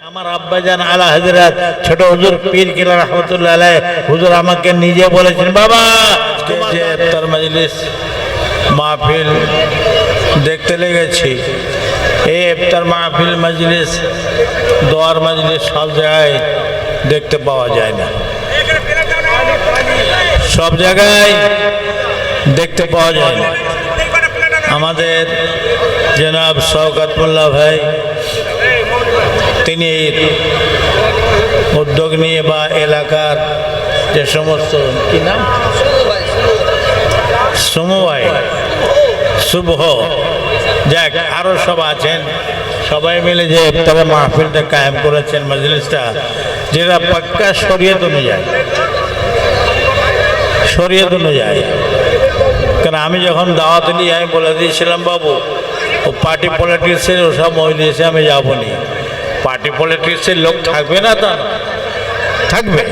আমার আব্বাজান আলা হাজরাত ছোট হুজুর পীর কিলা রহমতুল্লাহ আলাই হুজুর আমাকে নিজে বলেছেন বাবা যে ইফতার মজলিস মাহফিল দেখতে লেগেছি। এই ইফতার মাহফিল মজলিস দোয়ার মজলিস সব জায়গায় দেখতে পাওয়া যায় না। সব জায়গায় দেখতে পাওয়া যায় না। আমাদের জনাব শওকত মোল্লা ভাই তিনি এই উদ্যোগ নিয়ে বা এলাকার যে সমস্ত, কি নাম? সমবায়। শুভ যাক আরও সব আছেন। সবাই মিলে যে ইফতারে মাহফিলটা কায়েম করেছেন মজলিসটা, যেটা পাক্কা শরীয়ত অনুযায়ী। শরীয়ত অনুযায়ী। কারণ আমি যখন দাওয়াত নিয়ে আমি বলে দিয়েছিলাম বাবু, ও পার্টি পলিটিক্সের ওসব মজলিসে আমি যাব নি। পার্টি পলিটিক্সের লোক থাকবে না তা? থাকবে।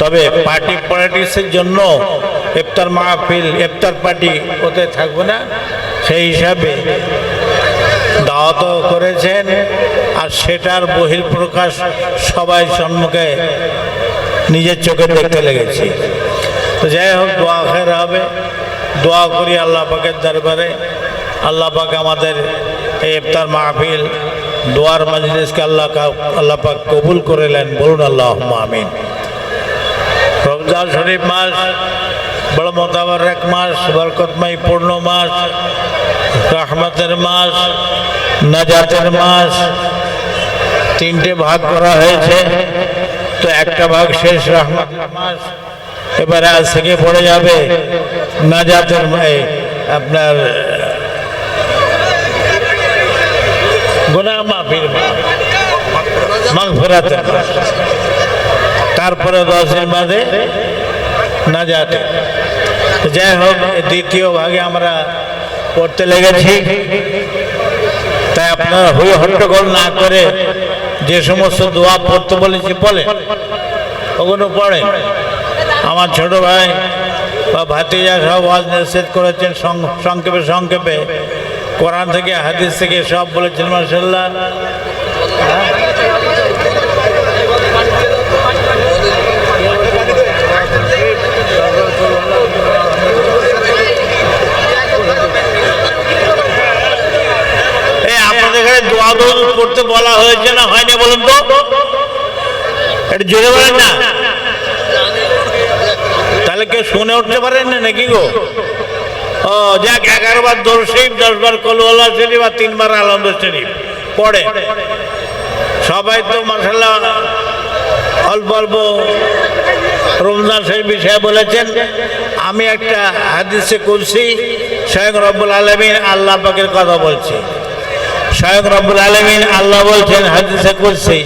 তবে পার্টি পলিটিক্সের জন্য ইফতার মাহফিল ইফতার পার্টি ওতে থাকবে না। সেই হিসাবে দাওয়াতও করেছেন আর সেটার বহির্প্রকাশ সবাই সম্মুখে নিজের চোখে দেখতে লেগেছি। তো যাই হোক দোয়া খের হবে। দোয়া করি আল্লাহ পাকের দরবারে। আল্লাহ পাক আমাদের এই ইফতার মাহফিল দোয়ার মজলিসকে আল্লাহ আল্লাহ পাক কবুল করে নেন। বলুন আল্লাহ আমিন। রমজান শরীফ মাস, বড় মোতাবার এক মাস, বরকতময় পূর্ণ মাস, রহমতের মাস, নাজাতের মাস। তিনটে ভাগ করা হয়েছে, তো একটা ভাগ শেষ রহমতের মাস। এবারে আজ থেকে পড়ে যাবে নাজাতের আপনার তারপরে দশের মাঝে নাজাতে। যাই হোক দ্বিতীয় ভাগে আমরা পড়তে লেগেছি। তাই আপনারা হই হট্টগোল না করে যে সমস্ত দোয়া পড়তে বলেছি বলে ওগুলো পড়ে। আমার ছোট ভাই বা ভাতিজা সব ওয়াজ নিষেধ করেছেন সংক্ষেপে সংক্ষেপে। কোরআন থেকে হাদিস থেকে সব বলেছেন মার্শাল্লাহ দোয়া করতে বলা হয়েছে না হয়নি বলুন তো? এটা জোরে না। তাহলে কেউ শুনে উঠতে পারেন না নাকি গো? ও, যাক এগারো বার দোর শরীফ দশ বার কলওয়ালা শরীফ আর তিনবার আলন্দ শরীফ পড়ে। সবাই তো মাসাল্লাহ অল্প অল্প রমজান শরীফ বিষয়ে বলেছেন। আমি একটা হাদিসে কুলসি স্বয়ং রব্বুল আলমিন আল্লাহ পাকের কথা বলছি। স্বয়ং রব্বুল আলমিন আল্লাহ বলছেন, হাদিসে কুলসি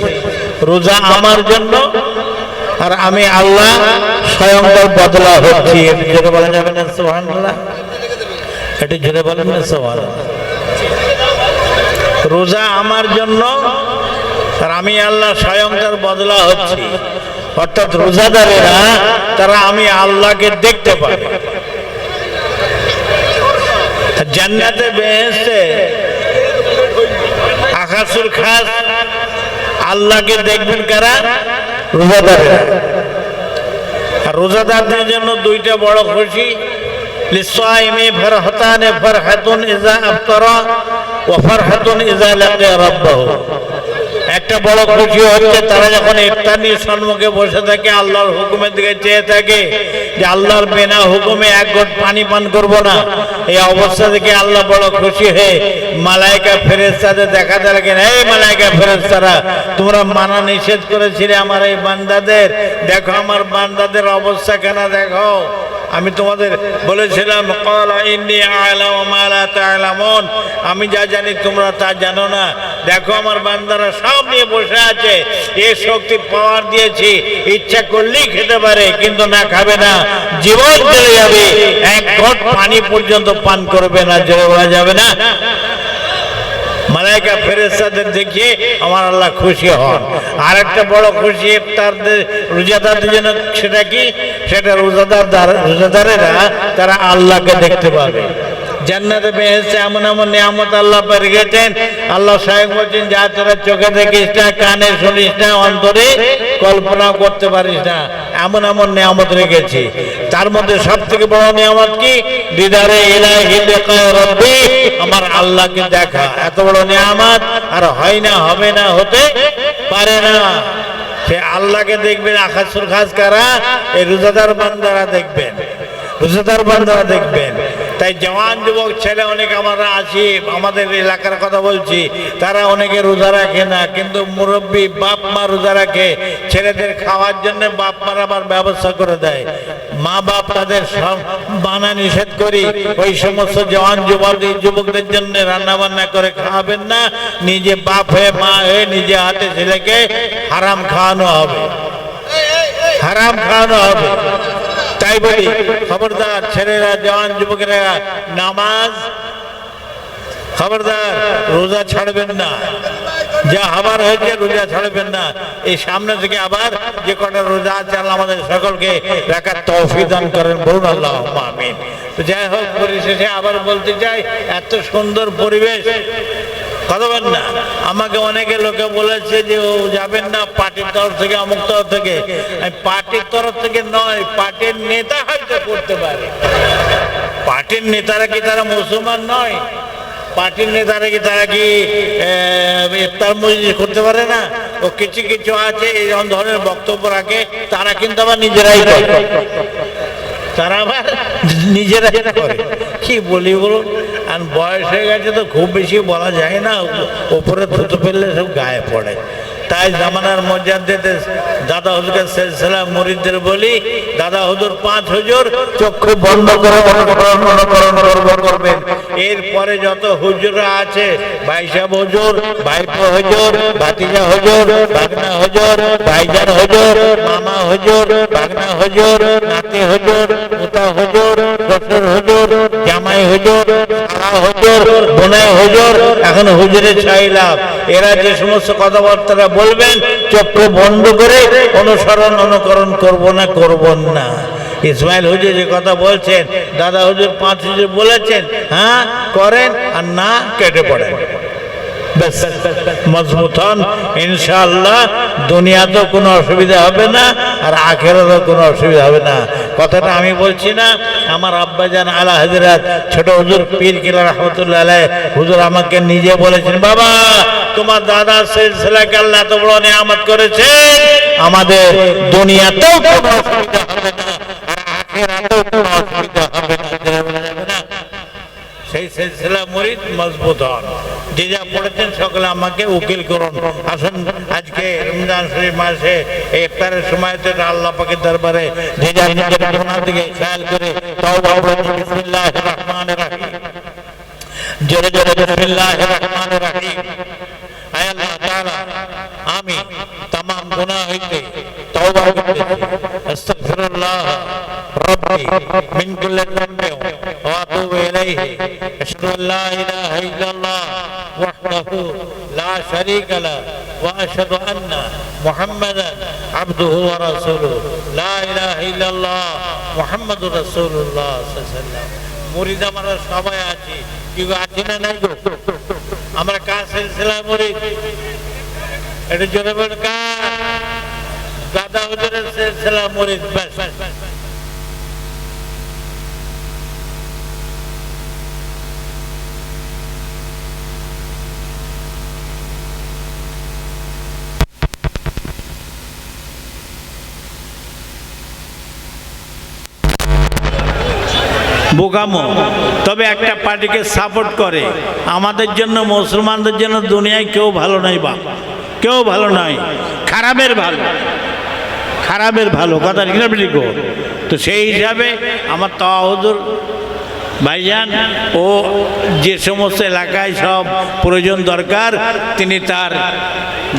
রোজা আমার জন্য আর আমি আল্লাহ স্বয়ং বদলা হচ্ছি। বলা যাবে না সোহানুল্লাহ এটি জোরে বলেন না সোহান রোজা আমার জন্য আর আমি আল্লাহ স্বয়ংকার বদলা হচ্ছি। অর্থাৎ রোজাদারেরা, তারা আমি আল্লাহকে দেখতে পাবে। জান্নাতে বেহেস্তে আকাশুর খাস আল্লাহকে দেখবেন কারা? রোজাদারেরা। আর রোজাদারদের জন্য দুইটা বড় খুশি। ফরহতানে ফরহাতুন ইজা আফতারা ওয়া ফরহাতুন ইজা লাকিয়া রাব্বাহু একটা বড় খুশি হচ্ছে তারা যখন ইফতার সম্মুখে বসে থাকে, আল্লাহর হুকুমের দিকে চেয়ে থাকে যে আল্লাহর বিনা হুকুমে এক ঘট পানি পান করব না। এই অবস্থা থেকে আল্লাহ বড় খুশি হয়ে মালাইকা ফেরেস্তাদের দেখাতে লাগেন এই মালাইকা ফেরেস্তারা তোমরা মানা নিষেধ করেছিলে আমার এই বান্দাদের। দেখো আমার বান্দাদের অবস্থা কেন, দেখো। আমি তোমাদের বলেছিলাম আমি যা জানি তোমরা তা জানো না। দেখো আমার বান্দারা সব নিয়ে বসে আছে। এ শক্তি পাওয়ার দিয়েছি। ইচ্ছা করলেই খেতে পারে, কিন্তু না খাবে না। জীবন চলে যাবে। এক ঘট পানি পর্যন্ত পান করবে না, জোরে বলা যাবে না। মালাইকা ফেরেস্তাদের দেখিয়ে আমার আল্লাহ খুশি হন। আর একটা বড় খুশি ইফতারদের রোজাদারদের জন্য সেটা কি? সেটা রোজাদার রোজাদারেরা তারা আল্লাহকে দেখতে পাবে। জান্নাতে বেহেস্তে এমন এমন নিয়ামত আল্লাহ পেয়ে রেখেছেন। আল্লাহ সাহেব বলছেন, যা তোরা চোখে দেখিস না, কানে শুনিস না, অন্তরে কল্পনা করতে পারিস না। এমন এমন নিয়ামত রেখেছি। তার মধ্যে সব থেকে বড় নিয়ামত কি? দিদারে ইলাহি রব্বি আমার আল্লাহকে দেখা এত বড় নিয়ামত, আর হয় না, হবে না, হতে পারে না। সে আল্লাহকে দেখবেন, আকাশুর খাস কারা এই রোজাদার বান্দারা দেখবেন, রোজাদার বান্দারা দেখবেন। তাই জওয়ান যুবক ছেলে, অনেক আমরা আছি, আমাদের এলাকার কথা বলছি, তারা অনেকে রোজা রাখে না, কিন্তু মুরব্বী বাপ মা রোজা রাখে, ছেলেদের খাওয়ার জন্য বাপ মার আবার ব্যবস্থা করে দেয়। মা বাপ তাদের সব মানা নিষেধ করি। ওই সমস্ত জওয়ান যুবক যুবকদের জন্য রান্না বান্না করে খাওয়াবেন না। নিজে বাপ হয়ে, মা হয়ে, নিজে হাতে ছেলেকে হারাম খাওয়ানো হবে। হারাম খাওয়ানো হবে। তাই বলি, খবরদার ছেলেরা, জওয়ান যুবকেরা, নামাজ, খবরদার, রোজা ছাড়বেন না। যা হবার হয়েছে, রোজা ছাড়বেন না। এই সামনে থেকে আবার যে কটা রোজা আছে, আল্লাহ আমাদের সকলকে রাখার তৌফিক দান করেন, বলুন আল্লাহ আমিন। তো যাই হোক, পরিশেষে আবার বলতে চাই, এত সুন্দর পরিবেশ। কথা না। আমাকে অনেকে লোকে বলেছে যে, ও যাবেন না পার্টির তরফ থেকে, অমুক তরফ থেকে। পার্টির তরফ থেকে নয়, পার্টির নেতা হয়তো করতে পারে। পার্টির নেতারা কি তারা মুসলমান নয়? পার্টির নেতারা কি তারা কি ইফতার মসজিদ করতে পারে না? ও কিছু কিছু আছে এরকম ধরনের বক্তব্য রাখে, তারা কিন্তু আবার নিজেরাই তারা আবার নিজেরা করে। কি বলি বলুন? আর বয়স হয়ে গেছে তো খুব বেশি বলা যায় না, ওপরে থুতু ফেললে সব গায়ে পড়ে। তাই জামানার মর্যাদাতে দাদা হুজুরকে সেলসেলা মুরিদদের বলি, দাদা হুজুর পাঁচ হুজুর চক্ষু বন্ধ করে অনুকরণ অনুকরণ এরপরে যত হুজুররা আছে ভাইসাব হুজুর, ভাইপো হুজুর, ভাতিজা হুজুর ভাগনা হুজুর, ভাইজান হুজুর, মামা হুজুর ভাগনা হুজুর, নাতি হুজুর, মুতা হুজুর শ্বশুর হুজুর, জামাই হুজুর হুজুর, বোনাই হুজুর, এখন হুজুরে চাইলাম এরা যে সমস্ত কথাবার্তা বলবেন চক্র বন্ধ করে অনুসরণ, অনুকরণ করব না করব না। ইসমাইল হুজুর যে কথা বলছেন দাদা হুজুর পাঁচ হুজুর বলেছেন হ্যাঁ করেন আর না কেটে পড়েন। ব্যাস, মজবুত হন ইনশাআল্লাহ দুনিয়াতেও কোনো অসুবিধা হবে না আর আখেরাতেও কোনো অসুবিধা হবে না। কথাটা আমি বলছি না আমার আব্বাজান আলা হাজরাত ছোট হুজুর পীর কিলা রহমতুল্লাহ হুজুর আমাকে নিজে বলেছেন বাবা তোমার দাদা সিলসিলাকে আল্লাহ এত বড় নিয়ামত করেছে আমাদের দুনিয়াতেও কোনো অসুবিধা হবে না। সেই সিলসিলা মরিদ মজবুত পড়েছেন সকলে আমাকে উকিল আজকে রমজান শরীফ দরবারে যে যা নিজের তাআলা, আমি তাম গুনাহ হইতে তওবা করতেছি আস্তাগফিরুল্লাহ ربي من كل ذنب واتوب اليه اشهد ان لا اله الا الله وحده لا شريك له واشهد ان محمدا عبده ورسوله لا اله الا الله محمد رسول الله صلى الله عليه وسلم মুরিদ আমরা সবাই আছি কেউ আছি না নাই গো আমরা কার সিলসিলা মুরিদ এটা জোরে বল কার দাদা হুজুরের সিলসিলা মুরিদ বোকামো, তবে একটা পার্টিকে সাপোর্ট করে। আমাদের জন্য, মুসলমানদের জন্য দুনিয়ায় কেউ ভালো নয় বা কেউ ভালো নয় খারাপের ভালো। খারাপের ভালো, কথা কিনা লিখো তো সেই হিসাবে আমার তাহুদুর ভাইজান, ও যে সমস্ত এলাকায় সব প্রয়োজন দরকার, তিনি তার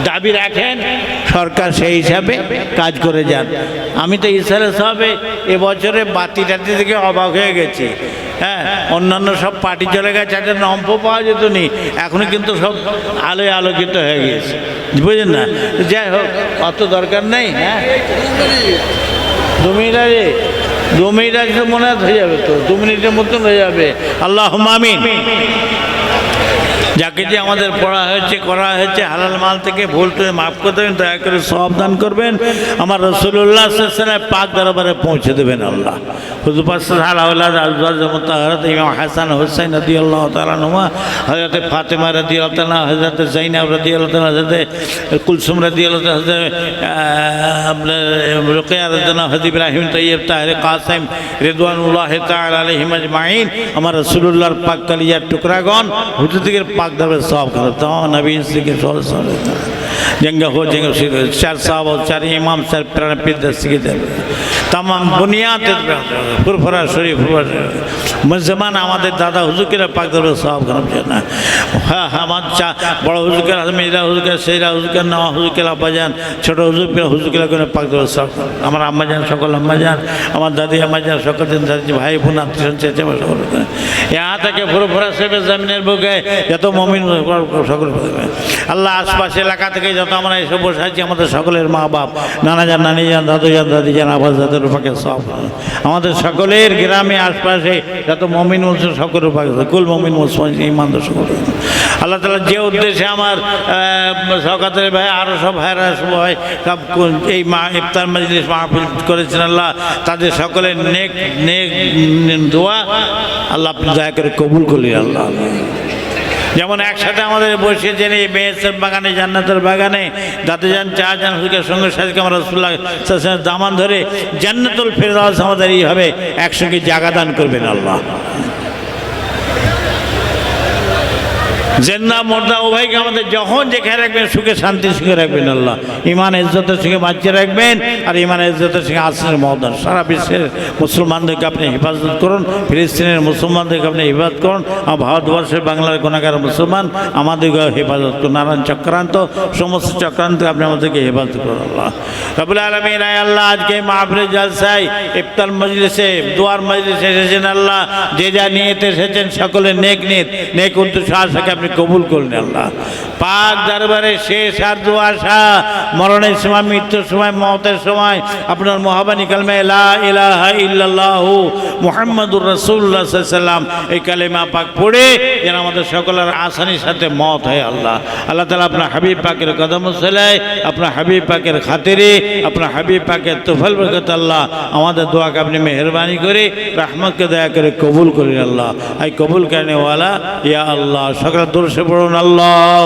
দাবি রাখেন, সরকার সেই হিসাবে কাজ করে যান। আমি তো ইসারে সাহেবে এবছরে বাতি টাতি থেকে অবাক হয়ে গেছি। হ্যাঁ অন্যান্য সব পার্টি চলে গেছে, একটা নম্প পাওয়া যেত নি এখনও কিন্তু সব আলোয় আলোকিত হয়ে গেছে বুঝলেন না? যাই হোক, অত দরকার নেই হ্যাঁ? দু মিনিট আরে দু মিনিট আসলে মনে হয় যাবে তো, দু মিনিটের মতন হয়ে যাবে। আল্লাহ আমিন। যাকে যে আমাদের পড়া হয়েছে, করা হয়েছে, হালাল মাল থেকে ভুল করে মাফ করে দেবেন, দয়া করে সব করবেন। আমার রসুল্লাহ সাল্লাম পাক দরবারে পৌঁছে দেবেন আল্লাহ। ইমাম হাসান হোসেন রদি আল্লাহ তালানুমা হজরত ফাতেমা রদি আল্লাহ হজরত জৈনাব রদি আল্লাহ হজরত কুলসুম রদি আল্লাহ রোকেয়া রদনা হজরত ইব্রাহিম তৈয়ব তাহলে কাসেম রেদওয়ানুল্লাহ তাল আলহিম আজমাইন। আমার রসুল্লাহর পাক কালিয়ার টুকরাগণ, হুজুর পাক लाख दफे सवाब करता हूँ नबी ज़िक्र जंग हो जंग चार साहब और चार इमाम चार प्रणपी दस के दर तमाम बुनियाद ফুরফুরা শরীফ মুসলমান আমাদের দাদা হুজুকেরা পাক দরবার সাহাব খারাপ না হ্যাঁ হ্যাঁ আমার চা বড় হুজুকের মেয়েরা হুজুকের সেইরা হুজুকের নওয়া হুজুকের আব্বাজান ছোটো হুজুকের হুজুকেরা করে পাক দরবার সাহাব আমার আম্মাজান সকল আম্মাজান আমার দাদি আম্মাজান সকল দিন দাদি ভাই বোন আত্মীয় চেয়েছে সকল यहाँ থেকে ফুরফুরা শরীফের জমিনের বুকে যত মমিন সকল আল্লাহ আশপাশ এলাকা থেকে যত আমরা এসে বসে আছি আমাদের সকলের মা বাপ, নানা যান নানি যান দাদু যান দাদি যান আবাস দাদুর পাকে সব আমাদের সকলের গ্রামে, আশপাশে যত মমিন মুসলিম সকলের পাকে কুল মমিন মুসলিম ইমান সকল আল্লাহ তালা যে উদ্দেশ্যে আমার সকাতের ভাই আরও সব ভাইরা সবাই সব এই মা, ইফতার মজলিস মাহফিল করেছেন আল্লাহ, তাদের সকলের নেক নেক, দোয়া আল্লাহ আপনি দয়া করে কবুল করলেন আল্লাহ যেমন একসাথে আমাদের বসে জেনে মেয়েসের বাগানে, জান্নাতের বাগানে দাঁতে যান চা যান হুজুরের সঙ্গে সাজকে আমরা রসুল্লাহ দামান ধরে জান্নাতুল ফেরদাস আমাদের এইভাবে একসঙ্গে জাগা দান করবেন আল্লাহ। জেন্না মর্দা উভয়কে আমাদের যখন যেখানে রাখবেন, সুখে শান্তি, সুখে রাখবেন আল্লাহ। ইমান ইজ্জতের সঙ্গে বাঁচিয়ে রাখবেন আর ইমান ইজ্জতের সঙ্গে আসনের মহদান সারা বিশ্বের মুসলমানদেরকে আপনি হেফাজত করুন, ফিলিস্তিনের মুসলমানদেরকে আপনি হেফাজত করুন, আর ভারতবর্ষের বাংলার কোনাকার মুসলমান আমাদেরকে হেফাজত করুন। নানান চক্রান্ত, সমস্ত চক্রান্ত আপনি আমাদেরকে হেফাজত করুন আল্লাহ। রবুল আলমিন আল্লাহ, আজকে মাহফিল জালসাই ইফতার মজলিসে, দুয়ার মজলিসে এসেছেন আল্লাহ। যে যা নিয়েতে এসেছেন সকলে নেক নিত নেক উদ্দেশ্য আশাকে আপনি কবুল করলেন আল্লাহ। পাক দরবারে শেষ আর দোয়া শাহ মরণের সময়, মৃত্যুর সময়, মতের সময় আপনার মহাবানী কালমে ইলাহা ইল্লাল্লাহু মুহাম্মাদুর সাল্লাম এই কালেমা পাক পড়ে যেন আমাদের সকলের আসানির সাথে মত হয় আল্লাহ। আল্লাহ তালা আপনার হাবিব পাকের কদম সেলাই আপনার হাবিব পাকের খাতিরে, আপনার হাবিব পাকের তোফল বরকত আল্লাহ আমাদের দোয়াকে আপনি মেহরবানি করে, রহমতকে দয়া করে কবুল করেন আল্লাহ। এই কবুল করনে ওয়ালা, ইয়া আল্লাহ। সকল দর্শে পড়ুন, আল্লাহ।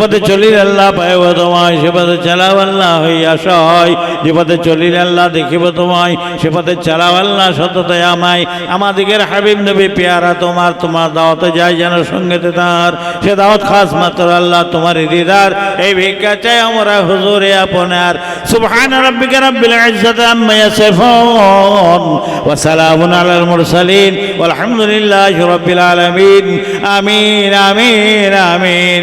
পথে চলিল আল্লাহ পাইব তোমায় সে পথে চালাও আল্লাহ হইয়া সয় যে পথে চলিল আল্লাহ দেখিব তোমায় সে পথে চালাও আল্লাহ সততায় আমায়। আমাদিগের হাবিব নবী পেয়ারা তোমার তোমার দাওয়াতে যায় যেন সঙ্গেতে তার। সে দাওয়াত খাস মাত্র আল্লাহ তোমার দিদার। এই ভিক্ষা চাই আমরা হুজুরে আপনার। সুবহান রাব্বিকা রাব্বিল ইজ্জাতি আম্মা ইয়াসিফুন। ওয়া সালামুন আলাল মুরসালিন। ওয়ালহামদুলিল্লাহি রাব্বিল আলামিন। আমিন আমিন আমিন।